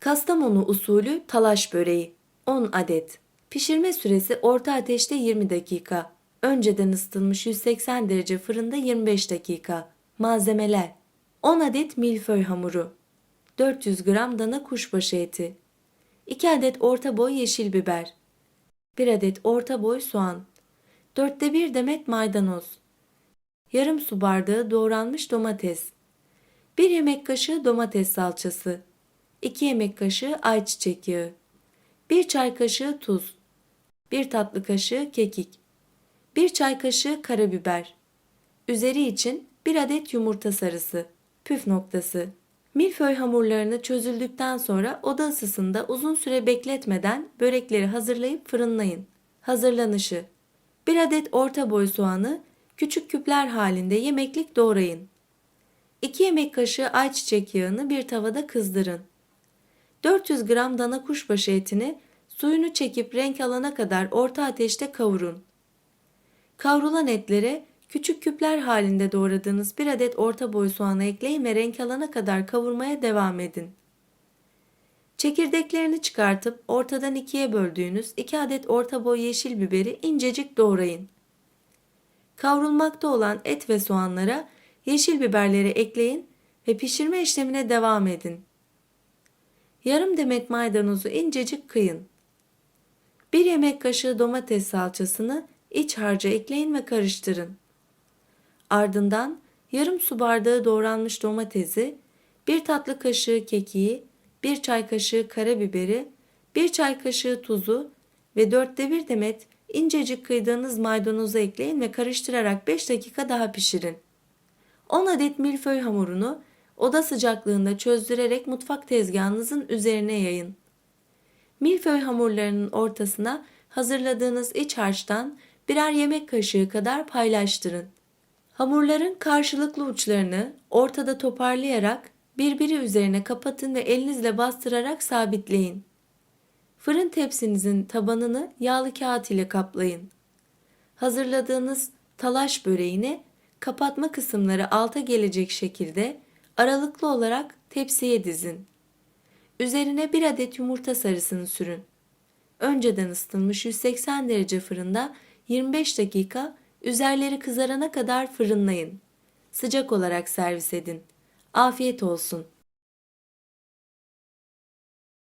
Kastamonu usulü talaş böreği 10 adet. Pişirme süresi orta ateşte 20 dakika. Önceden ısıtılmış 180 derece fırında 25 dakika. Malzemeler 10 adet milföy hamuru 400 gram dana kuşbaşı eti 2 adet orta boy yeşil biber 1 adet orta boy soğan 4'te 1 demet maydanoz Yarım su bardağı doğranmış domates 1 yemek kaşığı domates salçası 2 yemek kaşığı ayçiçek yağı 1 çay kaşığı tuz 1 tatlı kaşığı kekik 1 çay kaşığı karabiber Üzeri için 1 adet yumurta sarısı Püf noktası Milföy hamurlarını çözüldükten sonra oda ısısında uzun süre bekletmeden börekleri hazırlayıp fırınlayın. Hazırlanışı 1 adet orta boy soğanı küçük küpler halinde yemeklik doğrayın. 2 yemek kaşığı ayçiçek yağını bir tavada kızdırın. 400 gram dana kuşbaşı etini suyunu çekip renk alana kadar orta ateşte kavurun. Kavrulan etlere küçük küpler halinde doğradığınız bir adet orta boy soğanı ekleyin ve renk alana kadar kavurmaya devam edin. Çekirdeklerini çıkartıp ortadan ikiye böldüğünüz 2 adet orta boy yeşil biberi incecik doğrayın. Kavrulmakta olan et ve soğanlara yeşil biberleri ekleyin ve pişirme işlemine devam edin. Yarım demet maydanozu incecik kıyın. 1 yemek kaşığı domates salçasını iç harca ekleyin ve karıştırın. Ardından yarım su bardağı doğranmış domatesi, 1 tatlı kaşığı kekiği, 1 çay kaşığı karabiberi, 1 çay kaşığı tuzu ve 4'te 1 demet incecik kıydığınız maydanozu ekleyin ve karıştırarak 5 dakika daha pişirin. 10 adet milföy hamurunu oda sıcaklığında çözdürerek mutfak tezgahınızın üzerine yayın. Milföy hamurlarının ortasına hazırladığınız iç harçtan birer yemek kaşığı kadar paylaştırın. Hamurların karşılıklı uçlarını ortada toparlayarak birbiri üzerine kapatın ve elinizle bastırarak sabitleyin. Fırın tepsinizin tabanını yağlı kağıt ile kaplayın. Hazırladığınız talaş böreğini kapatma kısımları alta gelecek şekilde aralıklı olarak tepsiye dizin. Üzerine bir adet yumurta sarısını sürün. Önceden ısıtılmış 180 derece fırında 25 dakika üzerleri kızarana kadar fırınlayın. Sıcak olarak servis edin. Afiyet olsun.